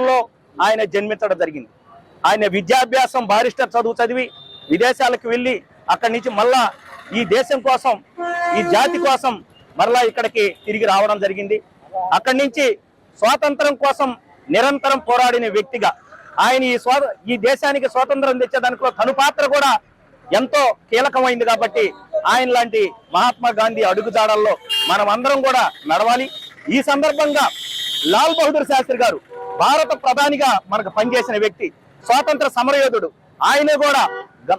ఆరులో ఆయన జన్మించడం జరిగింది. ఆయన విద్యాభ్యాసం బారిస్టర్ చదువు చదివి విదేశాలకు వెళ్ళి అక్కడి నుంచి మళ్ళా ఈ దేశం కోసం ఈ జాతి కోసం మరలా ఇక్కడికి తిరిగి రావడం జరిగింది. అక్కడి నుంచి స్వాతంత్రం కోసం నిరంతరం పోరాడిన వ్యక్తిగా ఆయన ఈ స్వా ఈ దేశానికి స్వాతంత్రం తెచ్చేదానికి తను పాత్ర కూడా ఎంతో కీలకమైంది కాబట్టి ఆయన లాంటి మహాత్మా గాంధీ అడుగుజాడల్లో మనం అందరం కూడా నడవాలి. ఈ సందర్భంగా లాల్ బహదూర్ శాస్త్రి గారు భారత ప్రధానిగా మనకు పనిచేసిన వ్యక్తి స్వాతంత్ర సమరయోధుడు. ఆయన కూడా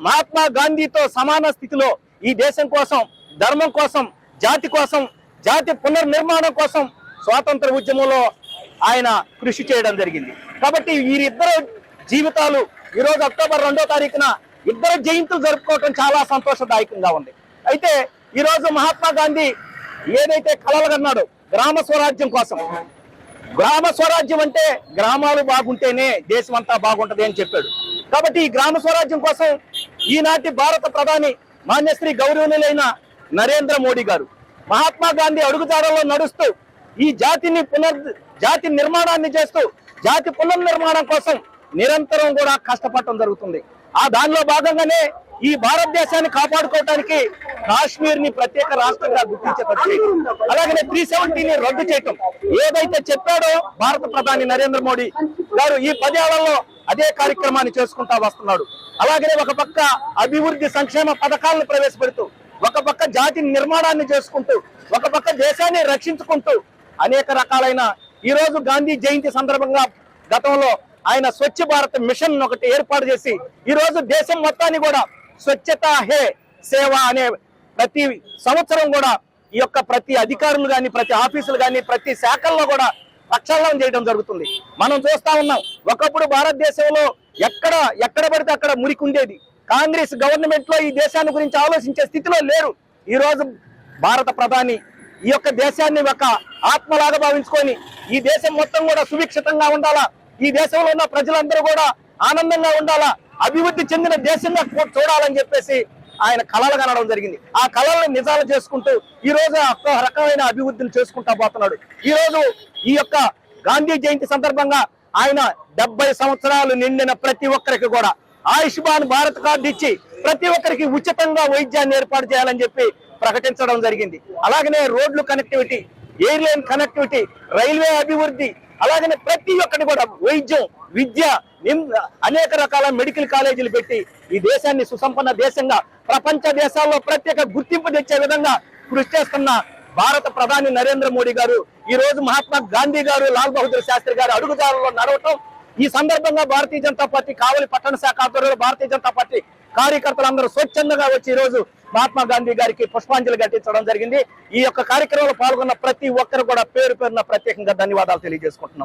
మహాత్మా గాంధీతో సమాన స్థితిలో ఈ దేశం కోసం ధర్మం కోసం జాతి కోసం జాతి పునర్నిర్మాణం కోసం స్వాతంత్ర ఉద్యమంలో ఆయన కృషి చేయడం జరిగింది. కాబట్టి వీరిద్దరు జీవితాలు ఈ రోజు అక్టోబర్ రెండో తారీఖున ఇద్దరు జయంతులు జరుపుకోవటం చాలా సంతోషదాయకంగా ఉంది. అయితే ఈ రోజు మహాత్మా గాంధీ ఏదైతే కలలు కన్నాడో గ్రామ స్వరాజ్యం కోసం గ్రామ స్వరాజ్యం అంటే గ్రామాలు బాగుంటేనే దేశం అంతా బాగుంటది అని చెప్పాడు. కాబట్టి ఈ గ్రామ స్వరాజ్యం కోసం ఈనాటి భారత ప్రధాని మాన్యశ్రీ గౌరవనీయులైన నరేంద్ర మోడీ గారు మహాత్మా గాంధీ అడుగుదారంలో నడుస్తూ ఈ జాతిని పునర్ జాతి నిర్మాణాన్ని చేస్తూ జాతి పునర్నిర్మాణం కోసం నిరంతరం కూడా కష్టపడటం జరుగుతుంది. ఆ దానిలో భాగంగానే ఈ భారతదేశాన్ని కాపాడుకోవటానికి కాశ్మీర్ని ప్రత్యేక రాష్ట్రంగా గుర్తించేటట్టు చేయటం. అలాగనే త్రీ సెవెంటీని రద్దు చేయటం ఏదైతే చెప్పాడో భారత ప్రధాని నరేంద్ర మోడీ గారు ఈ పదేళ్ళలో అదే కార్యక్రమాన్ని చేసుకుంటా వస్తున్నాడు అలాగనే ఒక పక్క అభివృద్ధి సంక్షేమ పథకాలను ప్రవేశపెడుతూ ఒక పక్క జాతి నిర్మాణాన్ని చేసుకుంటూ ఒక పక్క దేశాన్ని రక్షించుకుంటూ అనేక రకాలైన ఈ రోజు గాంధీ జయంతి సందర్భంగా గతంలో ఆయన స్వచ్ఛ భారత్ మిషన్ ఒకటి ఏర్పాటు చేసి ఈ రోజు దేశం మొత్తాన్ని కూడా స్వచ్ఛత హే సేవ అనే ప్రతి సంవత్సరం కూడా ఈ యొక్క ప్రతి అధికారులు కానీ ప్రతి ఆఫీసులు కానీ ప్రతి శాఖల్లో కూడా ప్రక్షాళనం చేయడం జరుగుతుంది. మనం చూస్తా ఉన్నాం ఒకప్పుడు భారతదేశంలో ఎక్కడ ఎక్కడ పడితే అక్కడ మురికి ఉండేది కాంగ్రెస్ గవర్నమెంట్లో ఈ దేశాన్ని గురించి ఆలోచించే స్థితిలో లేరు. ఈ రోజు భారత ప్రధాని ఈ యొక్క దేశాన్ని ఒక ఆత్మలాగా భావించుకొని ఈ దేశం మొత్తం కూడా సువిక్షితంగా ఉండాలా? ఈ దేశంలో ఉన్న ప్రజలందరూ కూడా ఆనందంగా ఉండాలా? అభివృద్ధి చెందిన దేశంగా చూడాలని చెప్పేసి ఆయన కళలు కనడం జరిగింది. ఆ కళలను నిజాలు చేసుకుంటూ ఈ రోజు ఒక రకమైన అభివృద్ధిని చేసుకుంటా పోతున్నాడు. ఈ రోజు ఈ యొక్క గాంధీ జయంతి సందర్భంగా ఆయన డెబ్బై సంవత్సరాలు నిండిన ప్రతి ఒక్కరికి కూడా ఆయుష్మాన్ భారత్ కార్డు ఇచ్చి ప్రతి ఒక్కరికి ఉచితంగా వైద్యాన్ని ఏర్పాటు చేయాలని చెప్పి ప్రకటించడం జరిగింది. అలాగనే రోడ్లు కనెక్టివిటీ ఎయిర్లైన్ కనెక్టివిటీ రైల్వే అభివృద్ధి అలాగనే ప్రతి ఒక్కటి కూడా వైద్యం విద్య అనేక రకాల మెడికల్ కాలేజీలు పెట్టి ఈ దేశాన్ని సుసంపన్న దేశంగా ప్రపంచ దేశాల్లో ప్రత్యేక గుర్తింపు తెచ్చే విధంగా కృషి చేస్తున్న భారత ప్రధాని నరేంద్ర మోడీ గారు ఈ రోజు మహాత్మా గాంధీ గారు లాల్ బహదూర్ శాస్త్రి గారు అడుగుదారులో నడవటం ఈ సందర్భంగా భారతీయ జనతా పార్టీ కావలి పట్టణ శాఖ ఆధ్వర్యంలో భారతీయ జనతా పార్టీ కార్యకర్తలందరూ స్వచ్ఛందంగా వచ్చి ఈ రోజు మహాత్మా గాంధీ గారికి పుష్పాంజలి ఘటించడం జరిగింది. ఈ యొక్క కార్యక్రమంలో పాల్గొన్న ప్రతి ఒక్కరు కూడా పేరు పేరున ప్రత్యేకంగా ధన్యవాదాలు తెలియజేసుకుంటున్నాం.